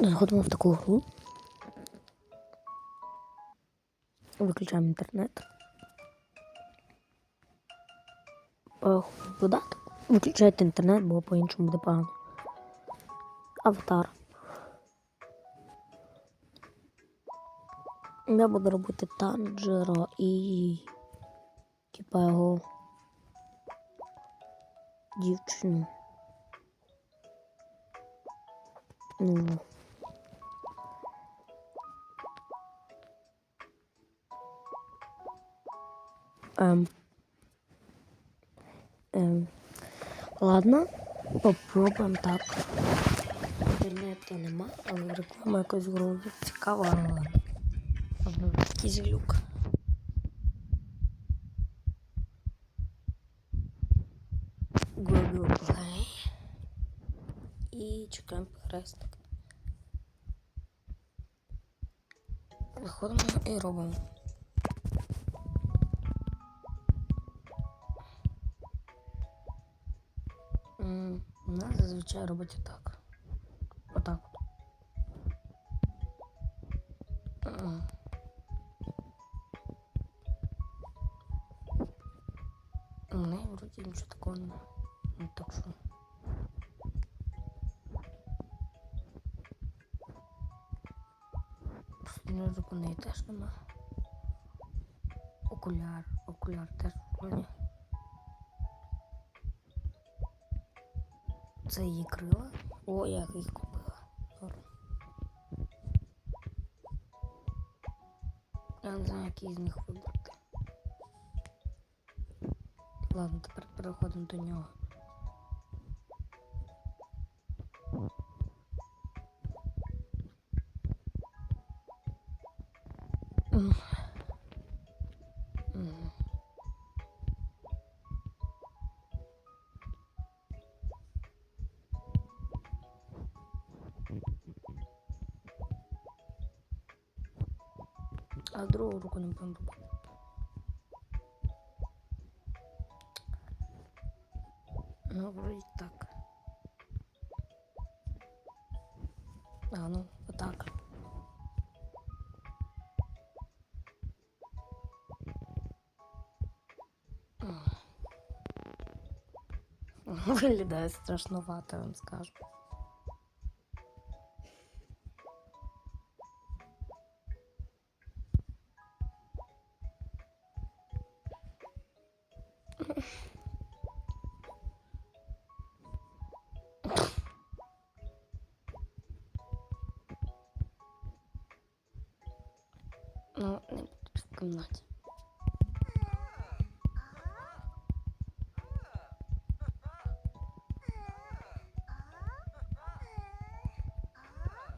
Заходимо в таку гру. Виключаємо інтернет. Е, Додаток. Виключайте інтернет, бо по-іншому буде погано. Аватар. Я буду робити танджера і типа його дівчину. Ну. Ем. Ем. Ладно, попробуємо так. Інтернету нема, але реклама якось вроді цікава, Якийсь глюк. Google Play. І чекаємо хрестик. Виходимо і робимо. У нас зазвичай робить отак. Отак от. У неї вроді нічого такого немає. Ну, так що. Снежок у неї теж нема. Окуляр. Окуляр теж вроді. Це її крила. О, я їх купила. Норм. Я не знаю, який з них вибрати. Ладно, тепер переходимо до нього. М. А другу руку будемо робити. Ну, вроде так. А, ну, вот так. Виглядає страшновато, я вам. Ну, не буду в кімнаті.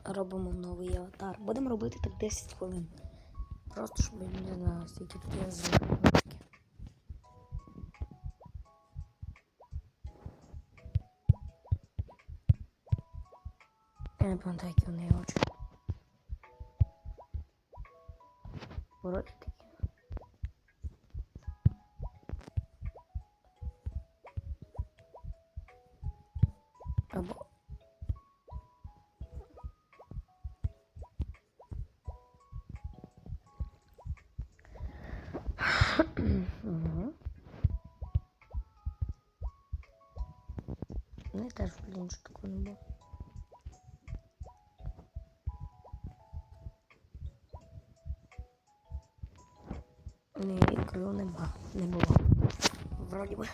Робимо новий аватар. Будемо робити так 10 хвилин. Просто щоб я не знаю, скільки тут. Я не пам'ятаю, які у неї очі. Вроді такі. Або. Угу. Ну, я теж, блін, що такого не було. Ні, крил нема. Не було. Вроді би.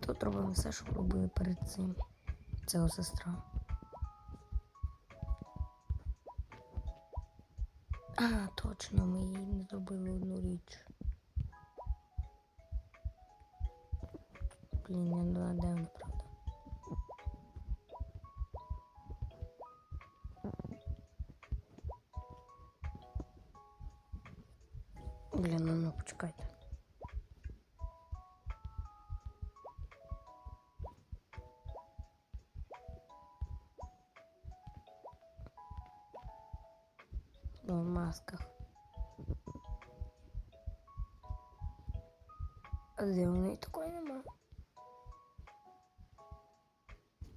Тут робимо все, що робили перед цим. Це сестра. А, точно, ми їй не зробили одну річ. Блін, я не знаю, де вона, Блін, ну, ну в масках. А де у неї такої нема?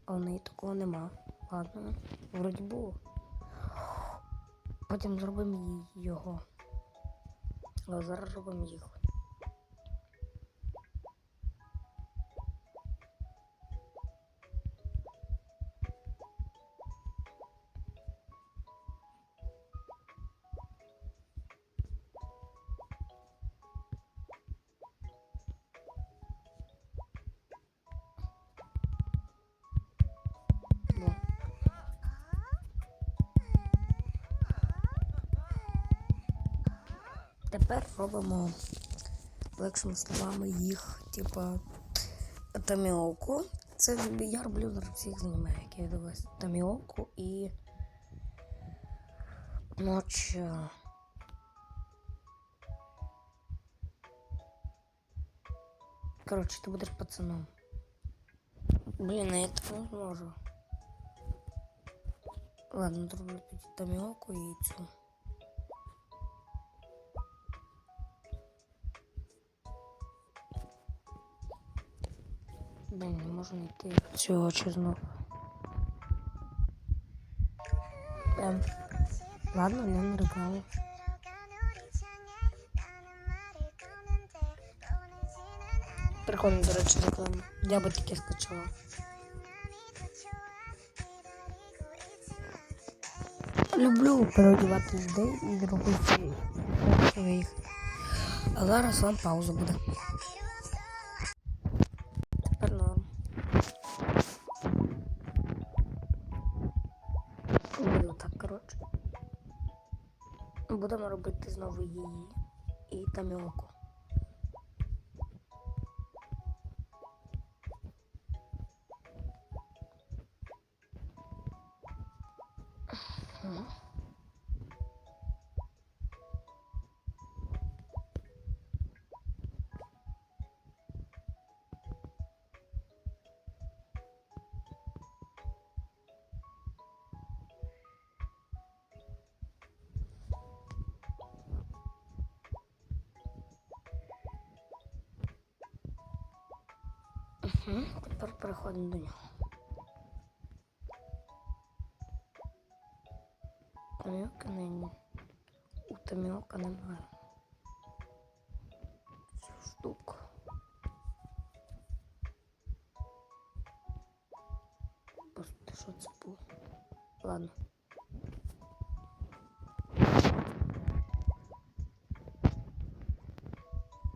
А в неї такого нема. Ладно, вроді було. Потім зробимо його. А зараз робимо їх. Тепер робимо легшими словами їх, типа таміоку. Це я роблю зараз всіх знімаю, як я дивлюсь. Таміоку і ноч. е, Коротше, ти будеш пацаном. Блін, я так не зможу. Ладно, зроблю тоді таміоку і цю. Блін, не можу знайти цього чи знов. Ем. Ладно, не на рекламу. Приходимо, до речі, рекламу. Я би таке скачала. Люблю переодівати людей і робити своїх. А зараз вам пауза буде. Будемо робити знову її і таміоку. Мгм. Тепер переходимо до нього. Таміока нині. У таміока немає. Цю штуку. Господи, що це було? Ладно.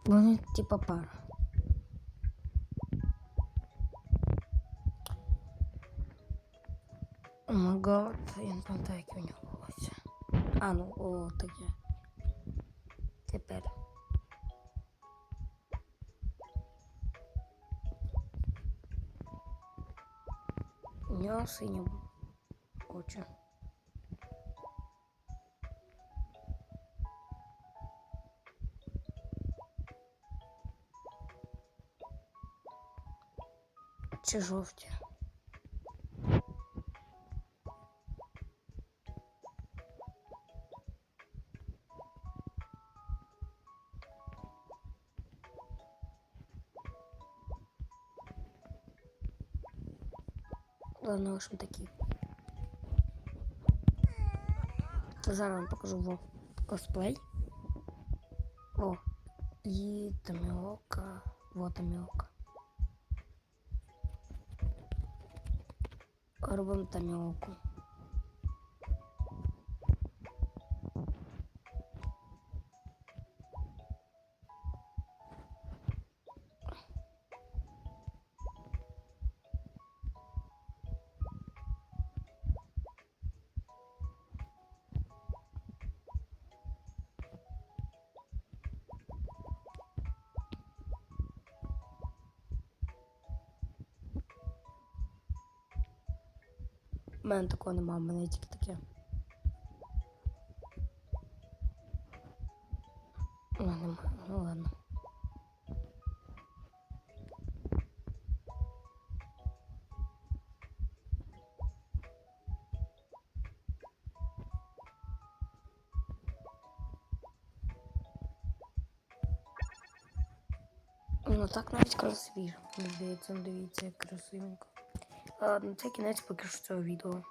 Вони типа пара. О я не пам'ятаю, як у нього. А, ну, о, таке. Тепер. У нього сині очі. Чи жовті? Ладно, в общем такі. Зараз вам покажу во косплей. О, і таміока. Вот таміока. Робимо таміоку. У мене такого немає, в мене тільки таке. У ну ладно. Ну так навіть красивіше. Мені дивіться, як красивенько. Ладно, це кінець поки що цього відео.